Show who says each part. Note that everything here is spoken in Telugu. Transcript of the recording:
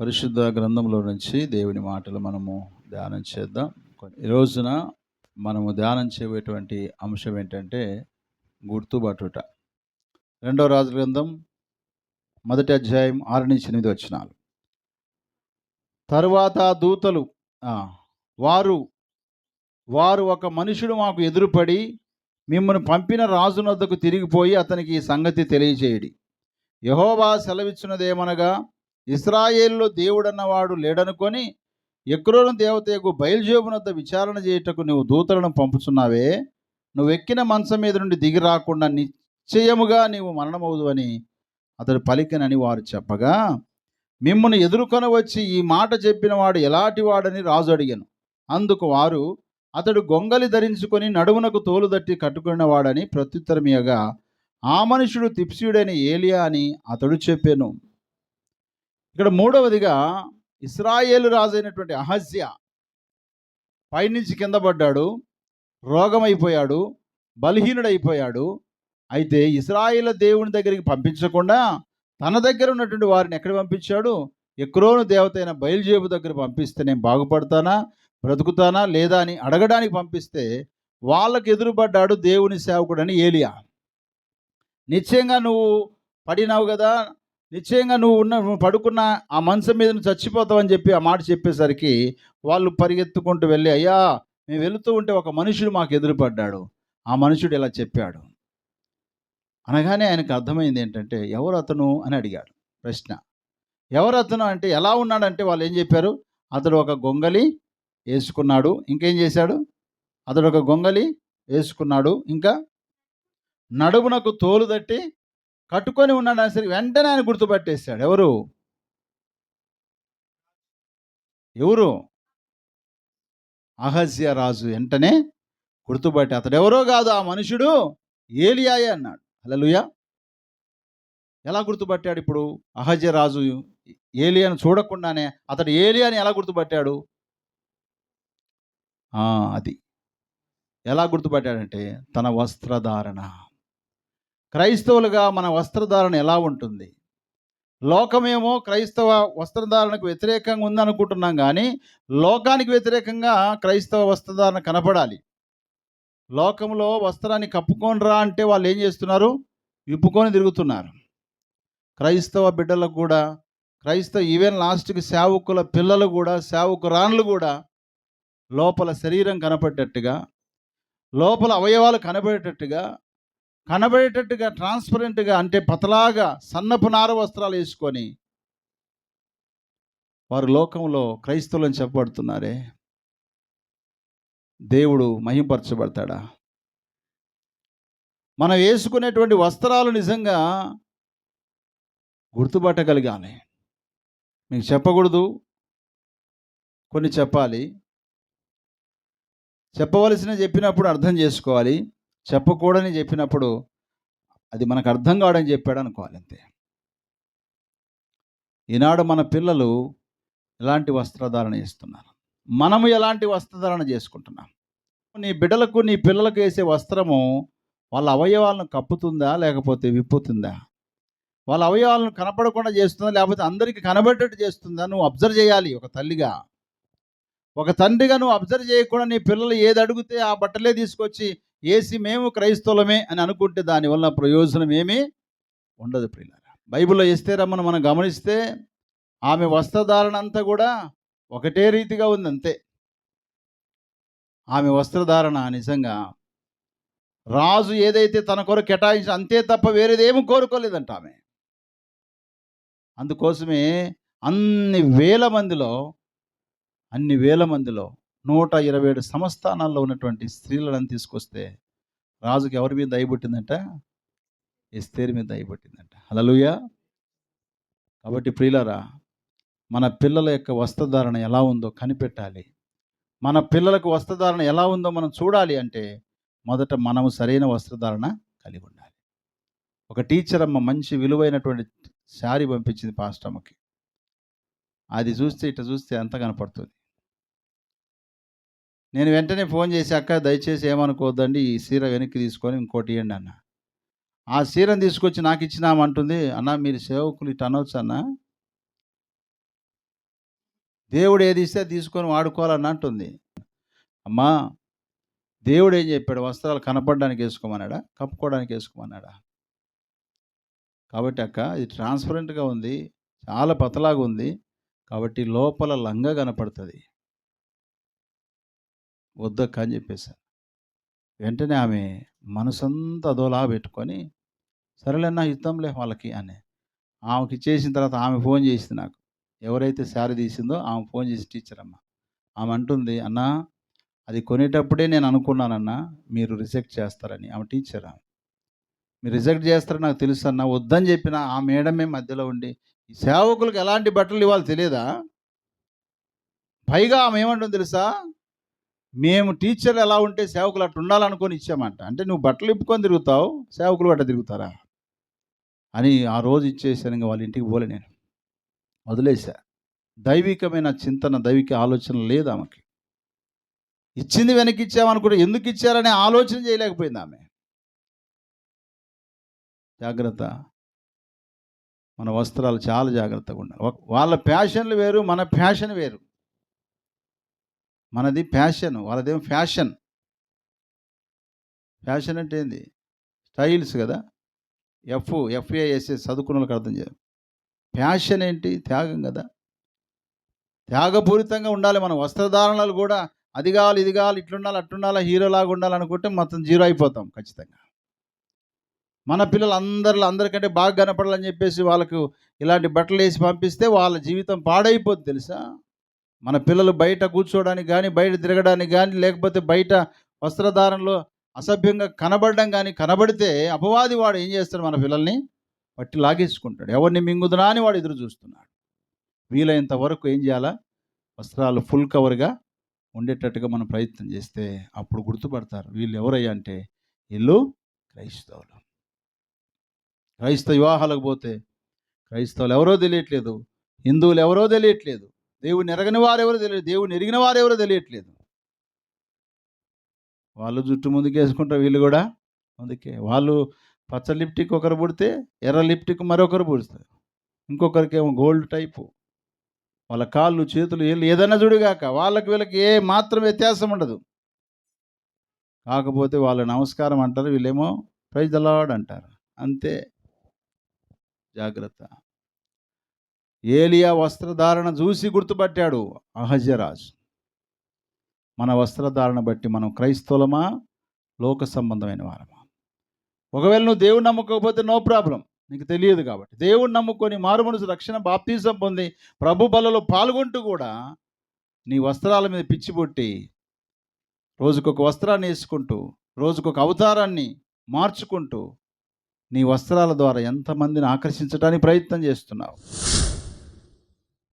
Speaker 1: పరిశుద్ధ గ్రంథంలో నుంచి దేవుని మాటలు మనము ధ్యానం చేద్దాం. ఈ రోజున మనము ధ్యానం చేయబోయేటువంటి అంశం ఏంటంటే గుర్తుబట్టుట రెండో రాజు గ్రంథం మొదటి అధ్యాయం ఆరు నుంచి ఎనిమిది వచ్చినాలు తరువాత దూతలు వారు వారు ఒక మనుషుడు మాకు ఎదురుపడి మిమ్మల్ని పంపిన రాజునొద్దకు తిరిగిపోయి అతనికి ఈ సంగతి తెలియజేయడి. యహోవా సెలవిచ్చినదేమనగా ఇస్రాయేల్లో దేవుడన్నవాడు లేడనుకొని ఎక్రోను దేవతకు బయలుజేబునొద్ద విచారణ చేయుటకు నువ్వు దూతలను పంపుచున్నావే. నువ్వు ఎక్కిన మంచం మీద నుండి దిగి రాకుండా నిశ్చయముగా నీవు మరణమవుదు అని అతడు పలికినని వారు చెప్పగా మిమ్మల్ని ఎదుర్కొని వచ్చి ఈ మాట చెప్పిన వాడు ఎలాంటి వాడని రాజు అడిగాను. అందుకు వారు అతడు గొంగలి ధరించుకొని నడుమునకు తోలు తట్టి కట్టుకున్నవాడని ప్రత్యుత్తరమీయగా ఆ మనుషుడు తిప్సియుడైన ఏలియా అని అతడు చెప్పాను. ఇక్కడ మూడవదిగా ఇస్రాయేలు రాజు అయినటువంటి పైనుంచి కింద పడ్డాడు రోగమైపోయాడు బలహీనుడైపోయాడు. అయితే ఇస్రాయేల్ దేవుని దగ్గరికి పంపించకుండా తన దగ్గర ఉన్నటువంటి వారిని ఎక్కడ పంపించాడు? ఎక్రోను దేవతైన బయలుజేబు దగ్గర పంపిస్తే నేను బాగుపడతానా బ్రతుకుతానా లేదా అని అడగడానికి పంపిస్తే వాళ్ళకు ఎదురుపడ్డాడు దేవుని సేవకుడని ఏలియా. నిశ్చయంగా నువ్వు పడినావు కదా నిశ్చయంగా నువ్వు ఉన్న నువ్వు పడుకున్న ఆ మంచం మీద నువ్వు చచ్చిపోతావు అని చెప్పి ఆ మాట చెప్పేసరికి వాళ్ళు పరిగెత్తుకుంటూ వెళ్ళి అయ్యా మేము వెళుతూ ఉంటే ఒక మనుషుడు మాకు ఎదురుపడ్డాడు. ఆ మనుషుడు ఇలా చెప్పాడు. అనగానే ఆయనకు అర్థమైంది ఏంటంటే ఎవరు అతను? అని అడిగాడు. ప్రశ్న. ఎవరు అతను? అంటే ఎలా ఉన్నాడంటే వాళ్ళు ఏం చెప్పారు? అతడు ఒక గొంగలి వేసుకున్నాడు. ఇంకేం చేశాడు? అతడు ఒక గొంగలి వేసుకున్నాడు. ఇంకా నడుమునకు తోలు తట్టి కట్టుకొని ఉన్నాడు అని సరే వెంటనే ఆయన గుర్తుపట్టేశాడు. ఎవరు? ఎవరు? అహస్య రాజు వెంటనే గుర్తుపట్టి అతడు. ఎవరో కాదు ఆ మనుషుడు ఏలియాయే అన్నాడు. అలలుయా ఎలా గుర్తుపట్టాడు ఇప్పుడు? అహజ్య రాజు ఏలియాను చూడకుండానే అతడు ఏలియాని ఎలా గుర్తుపట్టాడు? ఆ, అది. ఎలా గుర్తుపట్టాడంటే తన వస్త్రధారణ. క్రైస్తవులుగా మన వస్త్రధారణ ఎలా ఉంటుంది? లోకమేమో క్రైస్తవ వస్త్రధారణకు వ్యతిరేకంగా ఉందనుకుంటున్నాం కానీ లోకానికి వ్యతిరేకంగా క్రైస్తవ వస్త్రధారణ కనపడాలి. లోకంలో వస్త్రాన్ని కప్పుకొని రా అంటే వాళ్ళు ఏం చేస్తున్నారు? విప్పుకొని తిరుగుతున్నారు. క్రైస్తవ బిడ్డలకు కూడా క్రైస్తవ ఈవెన్ లాస్ట్కి సేవకుల పిల్లలు కూడా సేవకురాన్లు కూడా లోపల శరీరం కనపడేటట్టుగా లోపల అవయవాలు కనబడేటట్టుగా కనబడేటట్టుగా ట్రాన్స్పరెంట్గా అంటే పతలాగా సన్నపు నార వస్త్రాలు వేసుకొని వారు లోకంలో క్రైస్తవులని చెప్పబడుతున్నారే? దేవుడు మహింపరచబడతాడా? మనం వేసుకునేటువంటి వస్త్రాలు నిజంగా గుర్తుపట్టగలగాలి మీకు చెప్పకూడదు. కొన్ని చెప్పాలి. చెప్పవలసిన చెప్పినప్పుడు అర్థం చేసుకోవాలి. చెప్పకూడని చెప్పినప్పుడు అది మనకు అర్థం కావడం చెప్పాడు అనుకోవాలి అంతే. ఈనాడు మన పిల్లలు ఎలాంటి వస్త్రధారణ చేస్తున్నారు? మనము ఎలాంటి వస్త్రధారణ చేసుకుంటున్నాం? నీ బిడ్డలకు నీ పిల్లలకు వేసే వస్త్రము వాళ్ళ అవయవాలను కప్పుతుందా లేకపోతే విప్పుతుందా? వాళ్ళ అవయవాలను కనపడకుండా చేస్తుందా లేకపోతే అందరికీ కనబడేటట్టు చేస్తుందా? నువ్వు అబ్జర్వ్ చేయాలి ఒక తల్లిగా. ఒక తండ్రిగా నువ్వు అబ్జర్వ్ చేయకుండా నీ పిల్లలు ఏది అడిగితే ఆ బట్టలే తీసుకొచ్చి ఏసి మేము క్రైస్తవులమే అని అనుకుంటే దానివల్ల ప్రయోజనం ఏమీ ఉండదు ప్రియులారా. బైబిల్లో ఎస్తేరమ్మను మనం గమనిస్తే ఆమె వస్త్రధారణ అంతా కూడా ఒకటే రీతిగా ఉంది అంతే ఆమె వస్త్రధారణ నిజంగా రాజు ఏదైతే తన కొరకు కేటాయించి అంతే తప్ప వేరేదేమీ కోరుకోలేదంట ఆమె. అందుకోసమే అన్ని వేల మందిలో అన్ని వేల మందిలో నూట ఇరవై ఏడు సంస్థానాల్లో ఉన్నటువంటి స్త్రీలను తీసుకొస్తే రాజుకి ఎవరి మీద దయబుట్టిందంట ఎస్తేరి మీద దయబట్టిందంట హల్లెలూయా. కాబట్టి ప్రియులరా మన పిల్లల యొక్క వస్త్రధారణ ఎలా ఉందో కనిపెట్టాలి. మన పిల్లలకు వస్త్రధారణ ఎలా ఉందో మనం చూడాలి అంటే మొదట మనము సరైన వస్త్రధారణ కలిగి ఉండాలి. ఒక టీచర్ అమ్మ మంచి విలువైనటువంటి శారీ పంపించింది పాస్టమ్మకి. అది చూస్తే ఇట్లా చూస్తే అంత కనపడుతుంది? నేను వెంటనే ఫోన్ చేసి అక్క దయచేసి ఏమనుకోవద్దండి ఈ సీర వెనక్కి తీసుకొని ఇంకోటి ఇవ్వండి అన్న. ఆ సీరను తీసుకొచ్చి నాకు ఇచ్చినామంటుంది అన్న మీరు సేవకులు ఇటు అనవచ్చు అన్న దేవుడు ఏది ఇస్తే తీసుకొని వాడుకోవాలని అంటుంది. అమ్మా దేవుడు ఏం చెప్పాడు? వస్త్రాలు కనపడడానికి వేసుకోమన్నాడా? కప్పుకోవడానికి వేసుకోమన్నాడా? కాబట్టి అక్క ఇది ట్రాన్స్పరెంట్గా ఉంది చాలా పతలాగా ఉంది కాబట్టి లోపల లంగా కనపడుతుంది. వద్దక్క అని చెప్పేశాను వెంటనే ఆమె మనసంతా అదోలా పెట్టుకొని సరేలేనా ఇద్దాంలే వాళ్ళకి అని. ఆమెకి చేసిన తర్వాత ఆమె ఫోన్ చేసింది నాకు. ఎవరైతే శారీ తీసిందో ఆమె ఫోన్ చేసి టీచర్ అమ్మ ఆమె అంటుంది అన్నా అది కొనేటప్పుడే నేను అనుకున్నానన్నా మీరు రిజెక్ట్ చేస్తారని. ఆమె టీచర్ ఆమె. మీరు రిజెక్ట్ చేస్తారని నాకు తెలుసు అన్న వద్దని చెప్పిన ఆ మేడమే మధ్యలో ఉండి ఈ సేవకులకు ఎలాంటి బట్టలు ఇవ్వాలి తెలియదా పైగా ఆమె ఏమంటుంది తెలుసా? మేము టీచర్లు ఎలా ఉంటే సేవకులు అట్లా ఉండాలనుకొని ఇచ్చామంట. అంటే నువ్వు బట్టలు ఇప్పుకొని తిరుగుతావు సేవకులు అట్ట తిరుగుతారా? అని ఆ రోజు ఇచ్చేసాను ఇంకా వాళ్ళ ఇంటికి పోలే నేను. వదిలేసా. దైవికమైన చింతన దైవిక ఆలోచన లేదు ఆమెకి. ఇచ్చింది వెనక్కి ఇచ్చామనుకుంటే ఎందుకు ఇచ్చారనే ఆలోచన చేయలేకపోయింది ఆమె. జాగ్రత్త. మన వస్త్రాలు చాలా జాగ్రత్తగా ఉండాలి. వాళ్ళ ప్యాషన్లు వేరు మన ఫ్యాషన్ వేరు. మనది ఫ్యాషన్ వాళ్ళదేమో ఫ్యాషన్. ఫ్యాషన్ అంటే ఏంది? స్టైల్స్ కదా. ఎఫ్ ఎఫ్ఏఎస్ఎస్ చదువుకున్న వాళ్ళకి అర్థం చేయాలి. ఫ్యాషన్ ఏంటి? త్యాగం కదా. త్యాగపూరితంగా ఉండాలి మన. వస్త్రధారణలు కూడా అది కావాలి ఇది కావాలి ఇట్లుండాలి అట్లుండాలి హీరోలాగా ఉండాలనుకుంటే మొత్తం జీరో అయిపోతాం ఖచ్చితంగా. మన పిల్లలు అందరిలో అందరికంటే బాగా కనపడాలని చెప్పేసి వాళ్ళకు ఇలాంటి బట్టలు వేసి పంపిస్తే వాళ్ళ జీవితం పాడైపోద్ది తెలుసా? మన పిల్లలు బయట కూర్చోవడానికి కానీ బయట తిరగడానికి కానీ లేకపోతే బయట వస్త్రధారణలో అసభ్యంగా కనబడడం కానీ కనబడితే అపవాది వాడు ఏం చేస్తాడు మన పిల్లల్ని? పట్టి లాగేసుకుంటాడు. ఎవరిని మింగుదునా అని వాడు ఎదురు చూస్తున్నాడు. వీలైనంత వరకు ఏం చేయాలా? వస్త్రాలు ఫుల్ కవర్గా ఉండేటట్టుగా మనం ప్రయత్నం చేస్తే అప్పుడు గుర్తుపడతారు. వీళ్ళు ఎవరయ్యా అంటే వీళ్ళు క్రైస్తవులు. క్రైస్తవ వివాహాలకు పోతే క్రైస్తవులు ఎవరో తెలియట్లేదు. హిందువులు ఎవరో తెలియట్లేదు. దేవుని ఎరగని వారెవరో తెలియదు దేవుని ఎరిగిన వారెవరో ఎవరో తెలియట్లేదు. వాళ్ళు జుట్టు ముందుకు వేసుకుంటారు వీళ్ళు కూడా అందుకే. వాళ్ళు పచ్చ లిప్టిక్ ఒకరు పుడితే ఎర్ర లిప్టిక్ మరొకరు పుడుస్తారు. ఇంకొకరికేమో గోల్డ్ టైపు. వాళ్ళ కాళ్ళు చేతులు ఏళ్ళు ఏదైనా చూడుగాక వాళ్ళకి వీళ్ళకి ఏ మాత్రం వ్యత్యాసం ఉండదు. కాకపోతే వాళ్ళు నమస్కారం అంటారు వీళ్ళేమో ప్రైజ్ అలాడ్ అంటారు. అంతే. జాగ్రత్త. ఏలియా వస్త్రధారణ చూసి గుర్తుపట్టాడు అహజరాజు మన వస్త్రధారణ బట్టి మనం క్రైస్తవులమా? లోక సంబంధమైన వారమా? ఒకవేళ నువ్వు దేవుని నమ్మకపోతే నో ప్రాబ్లం. నీకు తెలియదు కాబట్టి. దేవుని నమ్ముకొని మారుమనసు రక్షణ బాప్తీసం పొంది ప్రభు బలలో పాల్గొంటూ కూడా నీ వస్త్రాల మీద పిచ్చి పుట్టి రోజుకొక వస్త్రాన్ని వేసుకుంటూ రోజుకొక అవతారాన్ని మార్చుకుంటూ నీ వస్త్రాల ద్వారా ఎంతమందిని ఆకర్షించడానికి ప్రయత్నం చేస్తున్నావు?